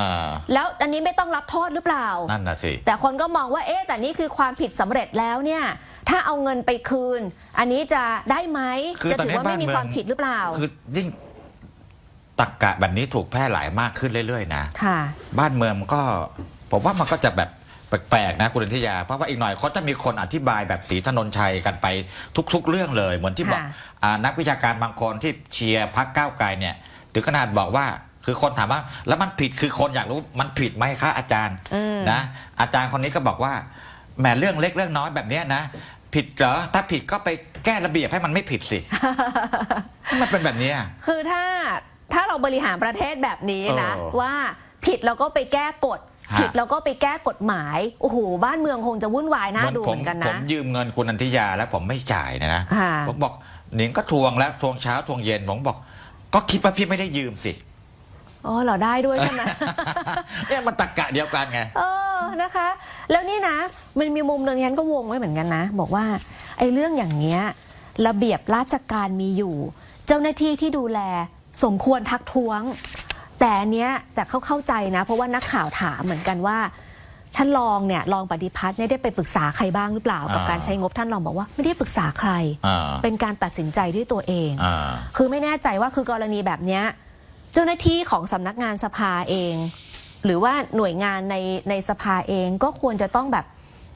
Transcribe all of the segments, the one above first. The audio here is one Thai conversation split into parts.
อ่าแล้วอันนี้ไม่ต้องรับโทษหรือเปล่า นั่นน่ะสิ แต่คนก็มองว่าเอ๊ะแต่นี่คือความผิดสำเร็จแล้วเนี่ยถ้าเอาเงินไปคืน อันนี้จะได้ไหมคือจะตอนถือนี้ว่าไม่มีบ้านเมือง ความผิดหรือเปล่าคือยิ่งตักกะแบบนี้ถูกแพร่หลายมากขึ้นเรื่อยๆนะ ค่ะ บ้านเมืองมันก็ผมว่ามันก็จะแบบแปลกๆนะคุณอนิทยา เพราะว่าอีกหน่อยเขาจะมีคนอธิบายแบบสีถนนชัยกันไปทุก ๆ เรื่องเลย เหมือนที่บอกค่ะ อ่านักวิชาการบางคนที่เชียร์พักก้าวไกลเนี่ยถึงขนาดบอกว่า คือคนถามว่า แล้วมันผิดคือคนอยากรู้มันผิดไหมคะอาจารย์อืมนะอาจารย์คนนี้ก็บอกว่าแหมเรื่องเล็กเรื่องน้อยแบบเนี้ยนะ ผิดเหรอถ้าผิดก็ไปแก้ระเบียบให้มันไม่ผิดสิ มันเป็นแบบเนี้ย คือถ้าถ้าเราบริหารประเทศแบบนี้นะ เออว่าผิดเราก็ไปแก้กฎ ฮะ ผิดเราก็ไปแก้กฎหมายโอ้โหบ้านเมืองคงจะวุ่นวายน่าดูเหมือนกันผนะ มยืมเงินคุณนันทิยาแล้วผมไม่จ่ายนะนะค่ะ ผมบอกหนิงก็ทวงแล้วทวงเช้าทวงเย็นผมบอก ก็คิดว่าพี่ไม่ได้ยืมสิ อ๋อเหรอได้ด้วยใช่ไหม เนี่ยมันตะกะเดียวกันไง เออนะคะ แล้วนี่นะ มันมีมุมหนึ่งที่ฉันก็วงไว้เหมือนกันนะ บอกว่าไอ้เรื่องอย่างเนี้ยระเบียบราชการมีอยู่ เจ้าหน้าที่ที่ดูแลสมควรทักท้วง แต่อันเนี้ยแต่เขาเข้าใจนะ เพราะว่านักข่าวถามเหมือนกันว่า ท่านรองเนี่ยรองปฏิพัฒน์เนี่ยได้ไปปรึกษาใครบ้างหรือเปล่ากับอ่า การใช้งบท่านรองบอกว่าไม่ได้ปรึกษาใคร อ่าเป็นการตัดสินใจด้วยตัวเอง อ่า คือไม่แน่ใจว่าคือกรณีแบบเนี้ย เจ้าหน้าที่ของสำนักงานสภาเอง หรือว่าหน่วยงานในในสภาเองก็ควรจะต้องแบบ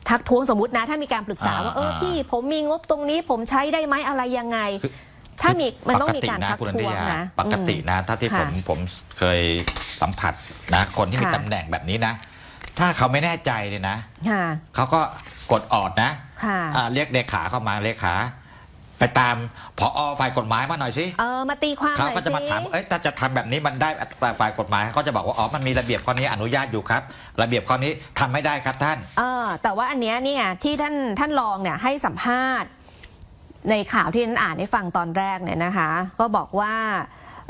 ทักท้วงสมมตินะ ถ้ามีการปรึกษาอ่าว่าเอออ่าพี่ผมมีงบตรงนี้ผมใช้ได้ไหมอะไรยังไงคือถ้ามีมันต้องปมีติการนะทักคุณนันท้ทิวงยานะปกติอืมนะถ้าที่ผมค่ะผมเคยสัมผัสนะ คนที่มีค่ะตำแหน่งแบบนี้นะ ถ้าเขาไม่แน่ใจเลยนะค่ะเขาก็กดออดนะค่ะอ่าเรียกเลขาเข้ามาเลขา ไปตามผอฝ่ายกฎหมายมาหน่อยสิเออมาตีความหเขาน่อยก็จะมาสิถามว่าเอ้ยถ้าจะทำแบบนี้มันได้ฝ่ายกฎหมายเขาจะบอกว่าอ๋อมันมีระเบียบข้อนี้อนุญาตอยู่ครับ ระเบียบข้อนี้ทำไม่ได้ครับท่าน เออแต่ว่าอันเนี้ยเนี่ยที่ท่านท่านรองเนี่ยให้สัมภาษณ์ ในข่าวที่ฉันอ่านให้ฟังตอนแรกเนี่ยนะคะ ก็บอกว่า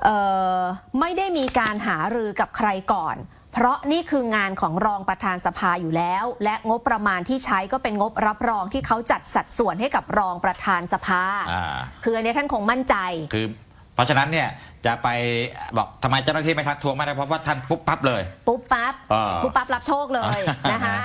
เอ่อไม่ได้มีการหารือกับใครก่อน เพราะนี่คืองานของรองประธานสภาอยู่แล้ว และงบประมาณที่ใช้ก็เป็นงบรับรองที่เขาจัดสัดส่วนให้กับรองประธานสภา อ่า คืออันเนี้ยท่านคงมั่นใจ คือเพราะฉะนั้นเนี่ยจะไปบอกทำไมเจ้าหน้าที่ไม่ทักท้วงไม่ได้เพราะว่าท่านปุ๊บปั๊บเลย ปุ๊บปั๊บ เออปุ๊บปั๊บรับโชคเลยนะคะ